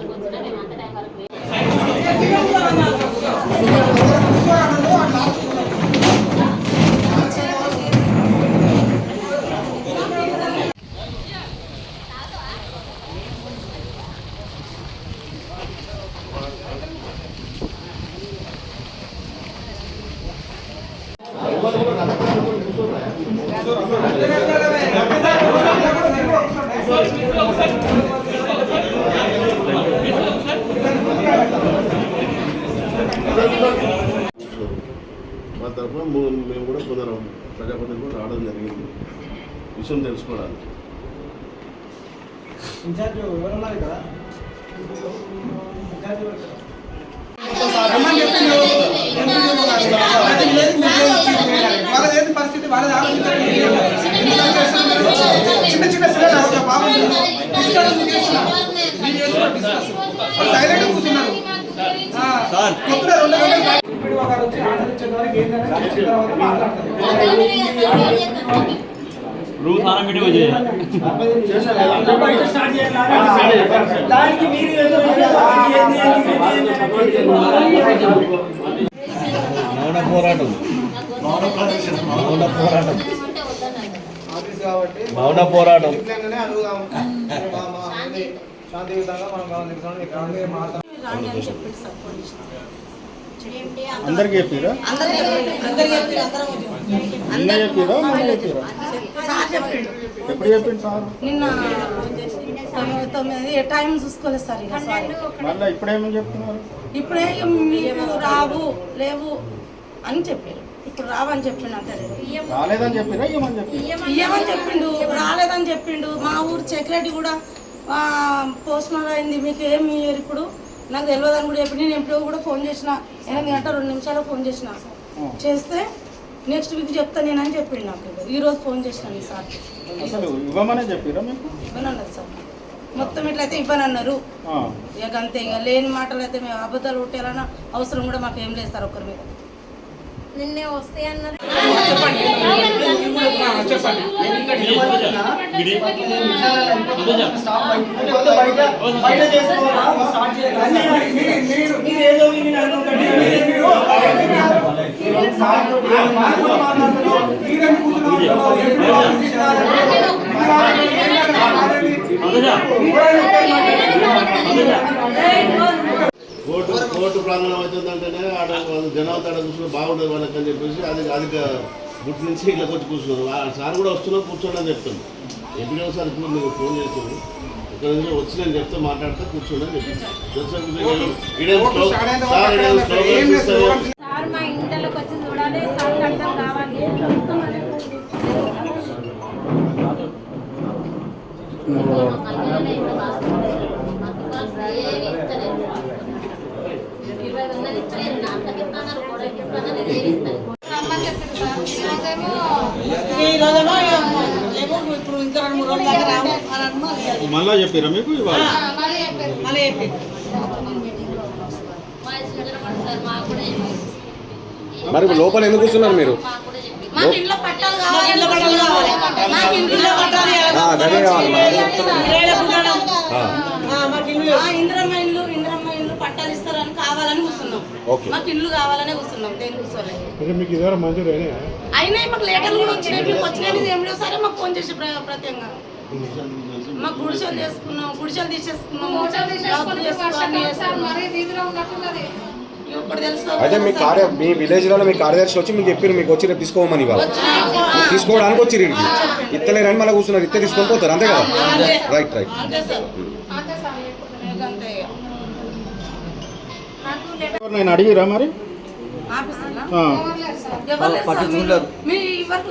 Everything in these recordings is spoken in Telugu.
ఎంత టైం వరకు వచ్చినా మేము అంత టైం వరకు వెయిట్ మా తరఫున మేము కూడా కొందరు ప్రజాప్రతినిధులు కూడా రావడం జరిగింది. విషయం తెలుసుకోవడానికి. ఏంటి పరిస్థితి? వాళ్ళది ఆలోచించండి చిన్న చిన్న సిలర్ ఒక బాగుంది డిస్కస్ చేసిన నేను చేస్తున్నా డిస్కస్ సైలెంట్ కూర్చున్నారు ఆ, పొద్దున రెండు గంటలకు బయట- ఇప్పుడు ఒకరు వచ్చి రూల్స్ ఆన మీటింగ్ చేయాలి దానికి మీరు మౌన పోరాటం మౌన పోరాటం మౌన పోరాటం శాంతియుతంగా మనం అందరికి చెప్పిరా? నిన్న చెప్పిరా? మొన్న చెప్పిరా? ఎప్పుడు చెప్పింది సార్? నిన్న తొమ్మిది టైం చూసుకోలేదు సార్ ఇక సారీ. మళ్ళీ ఇప్పుడేమని చెప్తున్నారు? ఇప్పుడే మీకు రావు లేవు అని చెప్పారు. ఇప్పుడు రావని చెప్పిండు అంతే. రాలేదని చెప్పిరా? ఇయ్యమని చెప్పిండు రాలేదని చెప్పిండు. మా ఊరు సెక్రటరీ కూడా పోస్ట్ అయింది మీకు ఏం ఇయ్యరు ఇప్పుడు? నాకు తెలియదు అని కూడా చెప్పి నేను ఎప్పుడో కూడా ఫోన్ చేసిన. ఎనిమిది గంటల రెండు నిమిషాలు ఫోన్ చేసిన. చేస్తే నెక్స్ట్ వీక్ చెప్తా నేను అని చెప్పిండు నాకు. ఈ రోజు ఫోన్ చేసిన ఈ సార్ అసలు ఇవ్వమనే చెప్పిరా మీకు? ఇవ్వనన్నారు సార్. మొత్తం ఇట్లయితే ఇవ్వనన్నారు. ఇక అంతే ఇక లేని మాటలు అయితే మేము అబద్ధాలు కొట్టాలన్న అవసరం కూడా మాకు ఏం లేదు సార్ ఒకరి మీద. నిన్నే వస్తాయి అన్నారు బయట చేసుకోవాలా స్టార్ట్ చేయాలి మీరు మీరు ఏదో విని అనుకుంటే కోర్టు కోర్టు ప్రాంగణం అవుతుందంటేనే ఆడ వాళ్ళు జనాలు తడ కూర్చుని బాగుండదు వాళ్ళకి అని చెప్పేసి అది అది గుర్తు నుంచి ఇళ్ళకి వచ్చి కూర్చున్నారు. ఆ సార్ కూడా వస్తున్నారు కూర్చోండి అని చెప్తాను ఎప్పుడో సార్ ఇప్పుడు మీకు ఫోన్ చేస్తుంది ఇక్కడ నుంచి వచ్చి నేను చెప్తే మాట్లాడితే కూర్చోండి అని సార్ సార్ మా ఇంట్లోకి వచ్చి చూడాలి. సార్ అర్థం కావాలి వందలు ఇస్తలేదు నాన్నకి ఇస్తున్నారు గొడవకి ఇస్తున్నారు ఏది ఇస్తారు రమ్మని చెప్పారు సార్ ఈరోజేమో ఈ రోజేమో ఏమో ఇప్పుడు ఇంకా రెండు మూడు రోజుల దాకా రాము అని అన్నారు మళ్ళా చెప్పిరా మీకు చెప్పారు. మరి లోపల ఎందుకు కూర్చున్నారు మీరు? మాకు కావాలి. పట్టాలు ఇస్తారని కావాలని కూర్చున్నాం. ఇల్లు కావాలనే కూర్చున్నాం. దేని కూర్చోలేదు ఇదివరకు మంజూరు అయినాయా? అయినా మాకు లేటర్లు కూడా వచ్చినాయి. మీకు వచ్చినాయి ఏమిటో సరే మాకు ఫోన్ చేసి ప్ర- ప్రత్యేకంగా. మాకు గుడిసెలు చేసుకున్నాం గుడిసెలు తీసేసుకున్నాం అయితే మీ కార్య మీ విలేజ్లో మీ కార్యదర్శి వచ్చి మీకు చెప్పారు మీకు వచ్చి రేపు తీసుకోమని ఇవాళ. తీసుకోవడానికి వచ్చి ఇక్కడికి ఇత్తలేరని మళ్ళీ కూర్చున్నారు ఇత్తే తీసుకొని పోతారు అంతే కదా. Right right. నేను అడిగిరా మరి?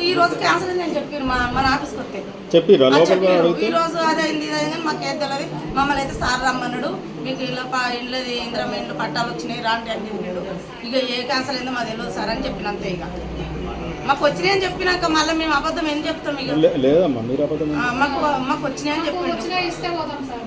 ఈ రోజు క్యాన్సిల్ అని చెప్పారు మా మన ఆఫీస్కి వస్తే. చెప్పారు. ఈ రోజు అదే అయింది ఇది అయింది అని మాకు ఏది తెలియదు మమ్మల్ని అయితే సార్ రమ్మన్నాడు. మీకు ఇళ్ళ ప- ఇళ్ళ ఇంద్రమ ఇండ్లు పట్టాలు వచ్చినాయి రాండి అని చెప్పిండు ఇక ఏ క్యాన్సల్ అయిందో మాకు తెలియదు సార్ అని చెప్పిన అంతే ఇక. మాకు వచ్చినాయి అని చెప్పినాక మళ్ళీ మేము అబద్ధం ఏం చెప్తాం ఇక? లేదమ్మా మీరు అబద్ధం మాకు మాకు వచ్చినాయి అని చెప్పిండు ఇస్తే పోతాం సార్.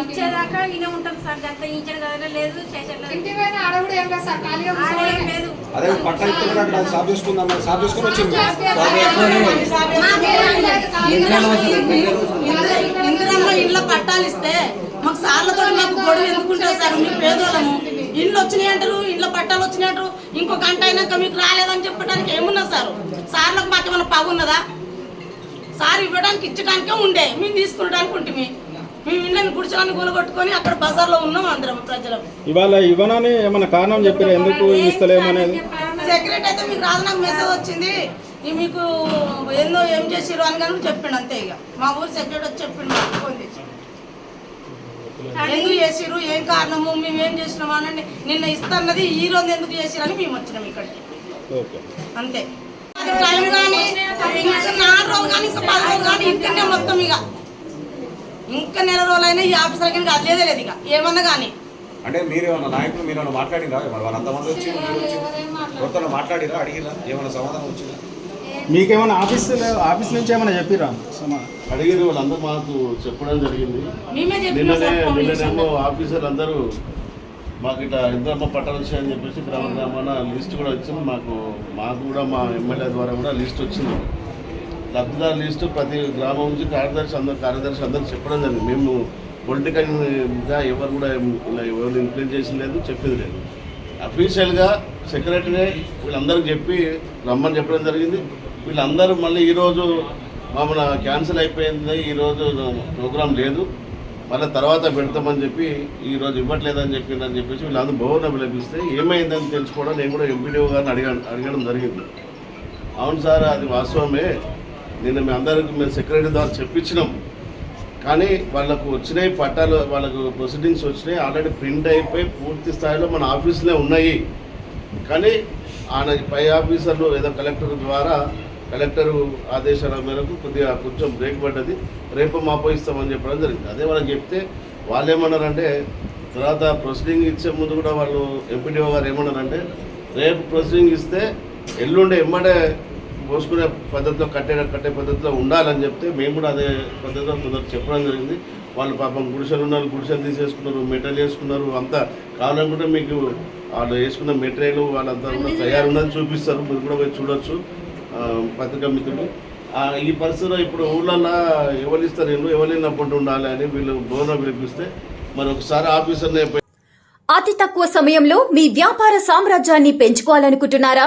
ఇచ్చేదాకా ఈయన ఉంటాం సార్ గంత ఇంచడు కదా లేదు చేసేది ఇంటి పైన ఆడ కూడా ఏం లేదు సార్ ఖాళీగా ఆడేం కూర్చోవడమే. లేదు అదే పట్ట ఇస్తే అక్కడ సాఫ్ చేసుకుందాం సాఫ్ చేసుకుని వచ్చింది ఇందిరమ్మ ఇంట్లో పట్టాలు ఇస్తే మాకు సార్లతో మాకు గొడవ ఎందుకుంటారు సార్ మీ పేదోళ్ళము ఇండ్లు వచ్చినాయి అంటారు ఇంట్లో పట్టాలు వచ్చినాయి అంటారు ఇంకో గంట అయినాక మీకు రాలేదని చెప్పడానికి ఏమున్నా సార్ సార్లకు మాకు ఏమైనా పగున్నదా సార్ ఇవ్వడానికి ఇచ్చడానికే ఉండే మేము తీసుకునడానికి ఉంటుంది మేము ఇండ్లని గుడిచడానికి కూలగొట్టుకొని అక్కడ బజార్లో ఉన్నాం అందరం ప్రజలు. ఇవాళ ఇవ్వనని ఏమైనా కారణం చెప్పారు ఎందుకు ఇస్తలేమనేది? సెక్రటరీ అయితే మీకు రాదు నాకు మెసేజ్ వచ్చింది. ఈ మీకు ఏందో ఏం చేసిరు అని కానీ చెప్పిండు అంతే ఇక. మా ఊరు సెక్రటరీ వచ్చి చెప్పిండు మాకు ఫోన్ చేసి. ఎందుకు చేసిరు ఏం కారణము? మేము ఏం చేసినాము అనండి. నిన్న ఇస్తున్నది ఈ రోజు ఎందుకు చేసిరు అని మేము వచ్చినాం ఇక్కడికి. అంతే. టైం కానీ నాలుగు రోజులు కానీ ఇంకా పది రోజులు కానీ ఇంకనే మొత్తం ఇక. ఇంకా నెల రోజులైనా ఈ ఆఫీసర్ కానీ అదేదే లేదు ఇక. ఏమన్నా కానీ. అంటే మీరు ఏమన్నా నాయకులు మీరు ఏమన్నా మాట్లాడిరా? మరి వాళ్ళంతమంది వచ్చి మీరు వచ్చి ఎవరితో మాట్లాడిరా. అడిగిరా? ఏమైనా సమాధానం వచ్చిందా? మీకేమైనా ఆఫీస్ ఆఫీస్ నుంచి ఏమైనా చెప్పిరా? సమా అడిగిన వాళ్ళందరూ మాకు చెప్పడం జరిగింది. మేమే చెప్పినాం నిన్ననే నిన్ననేమో ఆఫీసర్లు అందరూ మాకు ఇట్లా ఇంద్రమ్మ పట్టాలు వచ్చాయని చెప్పేసి గ్రామ గ్రామాన లిస్ట్ కూడా వచ్చింది. మాకు మాకు కూడా మా ఎమ్మెల్యే ద్వారా కూడా లిస్ట్ వచ్చింది. లబ్ధిదారు లిస్టు ప్రతి గ్రామం నుంచి కార్యదర్శి అందరు కార్యదర్శి అందరూ చెప్పడం జరిగింది. మేము పొలిటికల్గా ఎవరు కూడా ఎవరు ఇంప్లిమెంట్ చేసింది లేదు చెప్పింది లేదు. అఫీషియల్గా సెక్రటరీ వీళ్ళందరికి చెప్పి రమ్మని చెప్పడం జరిగింది. వీళ్ళందరూ మళ్ళీ ఈరోజు మామూలు క్యాన్సిల్ అయిపోయింది ఈరోజు ప్రోగ్రాం లేదు. మళ్ళీ తర్వాత పెడతామని చెప్పి ఈరోజు ఇవ్వట్లేదని చెప్పిందని చెప్పేసి వీళ్ళందరూ భవన పిలిపిస్తే ఏమైందని తెలుసుకోవడం నేను కూడా ఎంపీడీఓ గారిని అడిగా అడగడం జరిగింది. అవును సార్ అది వాస్తవమే. నిన్న మీ అందరికి మేము సెక్రటరీ ద్వారా చెప్పించినాం. కానీ వాళ్ళకు వచ్చినాయి పట్టాలు వాళ్ళకు ప్రొసీడింగ్స్ వచ్చినాయి ఆల్రెడీ ప్రింట్ అయిపోయి పూర్తి స్థాయిలో మన ఆఫీస్లో ఉన్నాయి. కానీ ఆయన పై ఆఫీసర్లు ఏదో కలెక్టర్ ద్వారా కలెక్టర్ ఆదేశాల మేరకు కొద్దిగా కొంచెం బ్రేక్ పడ్డది. రేపు మాపో ఇస్తామని చెప్పడం జరిగింది. అదే వాళ్ళకి చెప్తే వాళ్ళు ఏమన్నారంటే తర్వాత ప్రొసీడింగ్ ఇచ్చే ముందు కూడా వాళ్ళు ఎంపీడీఓ గారు ఏమన్నారంటే రేపు ప్రొసీడింగ్ ఇస్తే ఎల్లుండి ఎమ్మడే పోసుకునే పద్ధతిలో కట్టే కట్టే పద్ధతిలో ఉండాలని చెప్తే మేము కూడా అదే పద్ధతిలో కొందరు చెప్పడం జరిగింది. వాళ్ళు పాపం గుడిసెలు ఉన్నారు గుడిసెలు తీసేసుకున్నారు మెటీరియల్ వేసుకున్నారు అంతా కావాలనుకుంటే మీకు వాళ్ళు వేసుకున్న మెటీరియల్ వాళ్ళంతా కూడా తయారున్నది చూపిస్తారు. మీరు కూడా పోయి చూడొచ్చు. పత్రికా మిత్రులు. ఈ పరిస్థితిలో ఇప్పుడు ఊళ్ళల్లో ఎవరు ఇస్తారు ఇల్లు ఎవరు లేనప్పుడు ఉండాలి అని వీళ్ళు బోర్న పిలిపిస్తే మరి ఒకసారి ఆఫీసర్నే అతి తక్కువ సమయంలో మీ వ్యాపార సామ్రాజ్యాన్ని పెంచుకోవాలనుకుంటున్నారా?